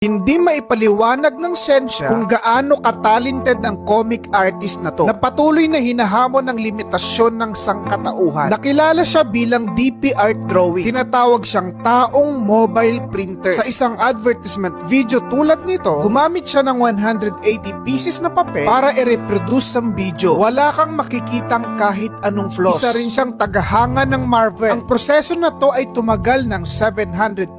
Hindi maipaliwanag ng sensya kung gaano katalented ang comic artist na to na patuloy na hinahamon ng limitasyon ng sangkatauhan. Nakilala siya bilang DP Art Drawing. Tinatawag siyang taong mobile printer. Sa isang advertisement video tulad nito, gumamit siya ng 180 pieces na papel para i-reproduce ang video. Wala kang makikitang kahit anong flaws. Isa rin siyang tagahanga ng Marvel. Ang proseso na to ay tumagal ng 737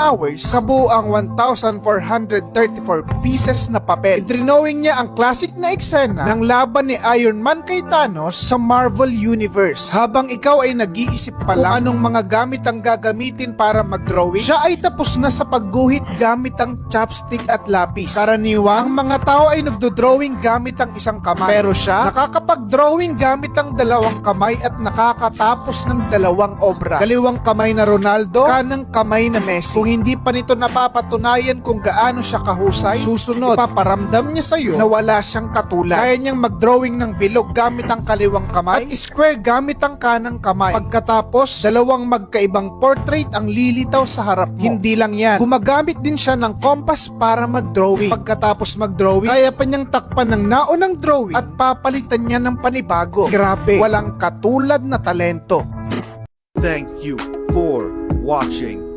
hours, kabuang 1,434 pieces na papel. Drinowing niya ang classic na eksena ng laban ni Iron Man kay Thanos sa Marvel Universe. Habang ikaw ay nag-iisip pa lang anong mga gamit ang gagamitin para mag-drawing, siya ay tapos na sa pagguhit gamit ang chopstick at lapis. Karaniwang ang mga tao ay nagdo-drawing gamit ang isang kamay. Pero siya, nakakapag-drawing gamit ang dalawang kamay at nakakatapos ng dalawang obra. Kaliwang kamay na Ronaldo, kanang kamay na Messi. Kung hindi pa nito napapatunayan kung gaano siya kahusay, susunod, paparamdam niya sa'yo na wala siyang katulad. Kaya niyang mag-drawing ng bilog gamit ang kaliwang kamay at square gamit ang kanang kamay. Pagkatapos, dalawang magkaibang portrait ang lilitaw sa harap mo. Hindi lang yan, gumagamit din siya ng compass para mag-drawing. Pagkatapos mag-drawing, kaya pa niyang takpan ng naunang drawing at papalitan niya ng panibago. Grabe, walang katulad na talento. Thank you for watching.